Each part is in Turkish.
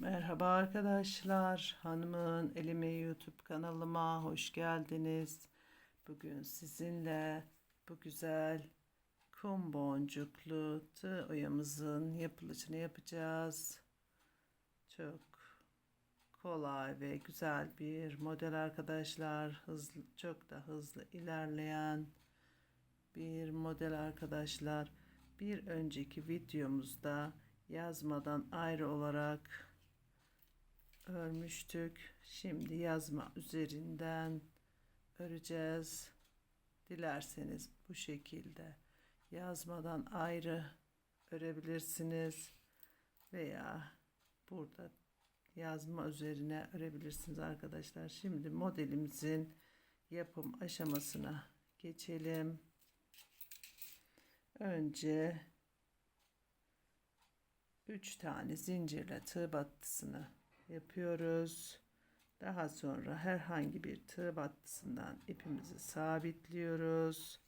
Merhaba arkadaşlar. Hanımın Elimi YouTube kanalıma hoş geldiniz. Bugün sizinle bu güzel kum boncuklu tığ oyamızın yapılışını yapacağız. Çok kolay ve güzel bir model arkadaşlar. Hızlı, çok da hızlı ilerleyen bir model arkadaşlar. Bir önceki videomuzda yazmadan ayrı olarak örmüştük. Şimdi yazma üzerinden öreceğiz. Dilerseniz bu şekilde yazmadan ayrı örebilirsiniz veya burada yazma üzerine örebilirsiniz arkadaşlar. Şimdi modelimizin yapım aşamasına geçelim. Önce 3 tane zincirle tığ battısını yapıyoruz. Daha sonra herhangi bir tığ battısından ipimizi sabitliyoruz.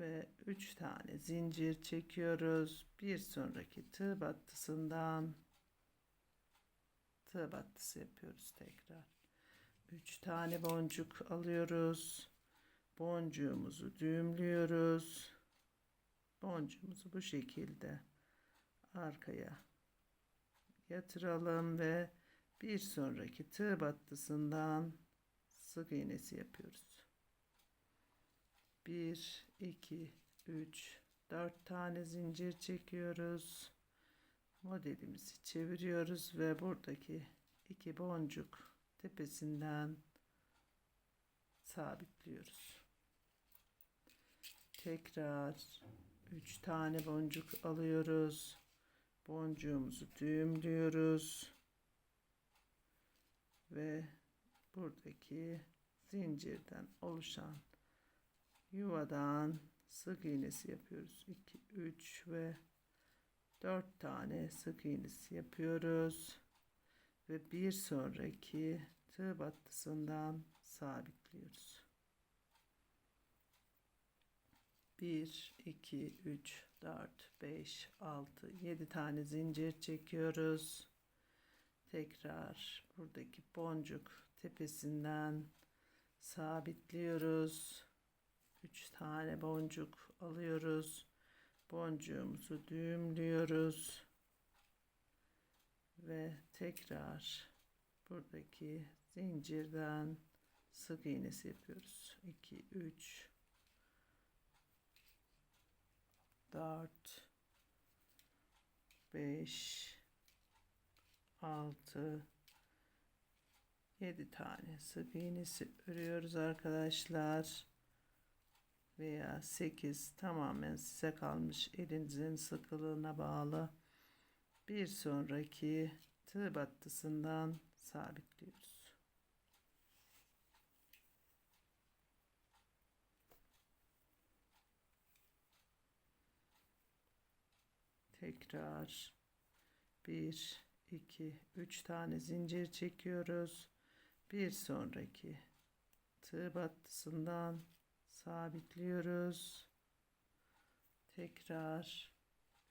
Ve 3 tane zincir çekiyoruz. Bir sonraki tığ battısından tığ battısı yapıyoruz tekrar. 3 tane boncuk alıyoruz. Boncuğumuzu düğümlüyoruz. Boncuğumuzu bu şekilde arkaya yatıralım ve bir sonraki tığ battısından sık iğnesi yapıyoruz. 1 2 3 4 tane zincir çekiyoruz. Modelimizi çeviriyoruz ve buradaki iki boncuk tepesinden sabitliyoruz. Tekrar 3 tane boncuk alıyoruz boncuğumuzu düğümlüyoruz. Ve buradaki zincirden oluşan yuvadan sık iğnesi yapıyoruz. 2 3 ve 4 tane sık iğnesi yapıyoruz. Ve bir sonraki tığ battısından sabitliyoruz 1 2 3 4 5 6 7 tane zincir çekiyoruz. Tekrar buradaki boncuk tepesinden sabitliyoruz. 3 tane boncuk alıyoruz. Boncuğumuzu düğümlüyoruz. Ve tekrar buradaki zincirden sık iğnesi yapıyoruz. 2 3 4 5 6 7 tane sık iğnesi örüyoruz arkadaşlar. Veya 8 tamamen size kalmış elinizin sıkılığına bağlı. Bir sonraki tığ battısından sabitliyoruz tekrar 1 2 3 tane zincir çekiyoruz. Bir sonraki tığ battısından sabitliyoruz. Tekrar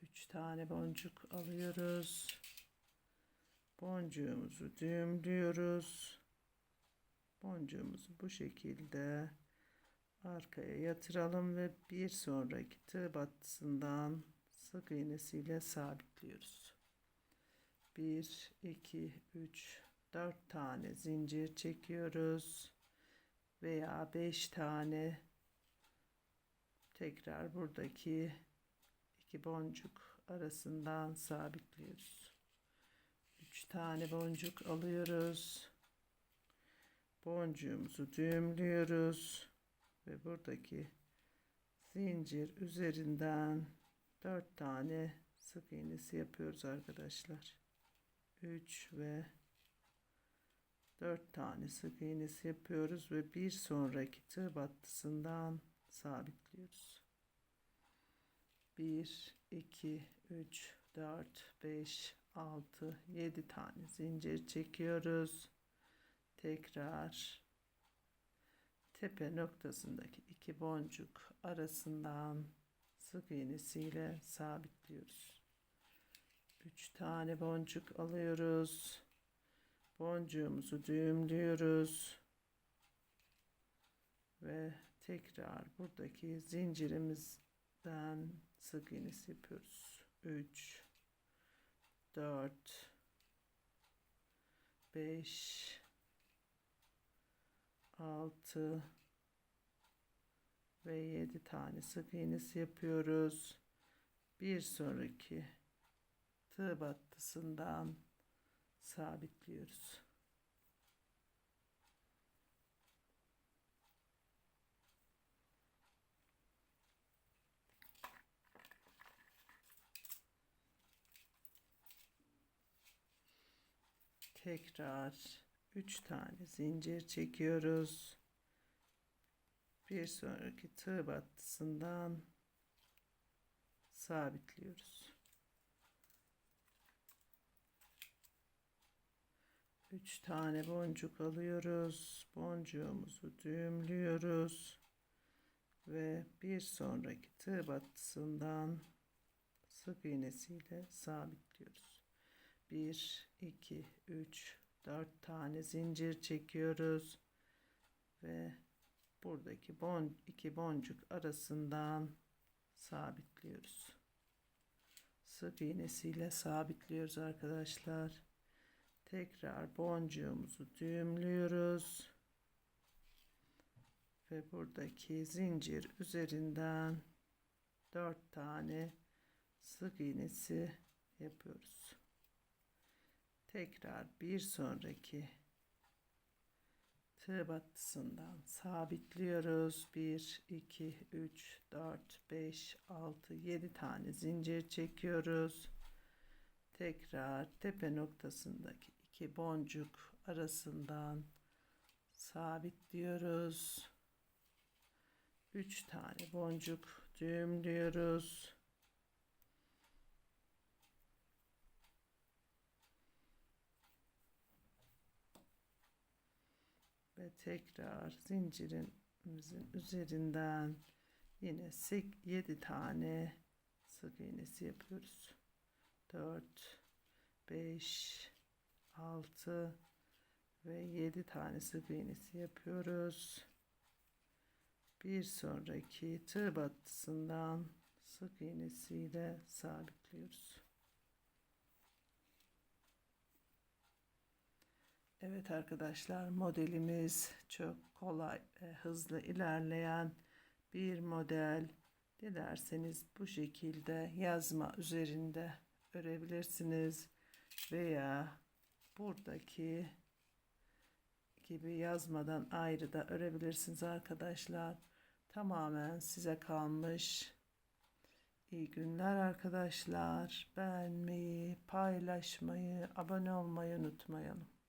3 tane boncuk alıyoruz. Boncuğumuzu düğümlüyoruz. Boncuğumuzu bu şekilde arkaya yatıralım ve bir sonraki tığ battısından sık iğnesiyle sabitliyoruz. 1 2 3 4 tane zincir çekiyoruz veya 5 tane tekrar buradaki iki boncuk arasından sabitliyoruz. 3 tane boncuk alıyoruz. Boncuğumuzu düğümlüyoruz ve buradaki zincir üzerinden 4 tane sık iğnesi yapıyoruz arkadaşlar. 3 ve 4 tane sık iğnesi yapıyoruz ve bir sonraki tığ battısından sabitliyoruz. 1 2 3 4 5 6 7 tane zincir çekiyoruz. Tekrar tepe noktasındaki iki boncuk arasından sık iğnesiyle sabitliyoruz. 3 tane boncuk alıyoruz. Boncuğumuzu düğümlüyoruz. Ve tekrar buradaki zincirimizden sık iğnesi yapıyoruz. 3 4 5 6 ve 7 tane sık iğnesi yapıyoruz. Bir sonraki tığ battısından sabitliyoruz. Tekrar 3 tane zincir çekiyoruz. Bir sonraki tığ battısından sabitliyoruz. 3 tane boncuk alıyoruz. Boncuğumuzu düğümlüyoruz. Ve bir sonraki tığ battısından sık iğnesiyle sabitliyoruz. 1 2 3 4 tane zincir çekiyoruz ve buradaki bon iki boncuk arasından sabitliyoruz. Sık iğnesiyle sabitliyoruz arkadaşlar. Tekrar boncuğumuzu düğümlüyoruz. Ve buradaki zincir üzerinden 4 tane sık iğnesi yapıyoruz. Tekrar bir sonraki tığ sabitliyoruz. 1, 2, 3, 4, 5, 6, 7 tane zincir çekiyoruz. Tekrar tepe noktasındaki iki boncuk arasından sabitliyoruz. 3 tane boncuk düğümlüyoruz. Ve tekrar zincirimizin üzerinden yine 7 tane sık iğnesi yapıyoruz. 4 5 6 ve 7 tane sık iğnesi yapıyoruz. Bir sonraki tığ battısından sık iğnesiyle sabitliyoruz. Evet arkadaşlar modelimiz çok kolay ve hızlı ilerleyen bir model. Dilerseniz bu şekilde yazma üzerinde örebilirsiniz veya buradaki gibi yazmadan ayrı da örebilirsiniz arkadaşlar. Tamamen size kalmış. İyi günler arkadaşlar. Beğenmeyi, paylaşmayı, abone olmayı unutmayalım.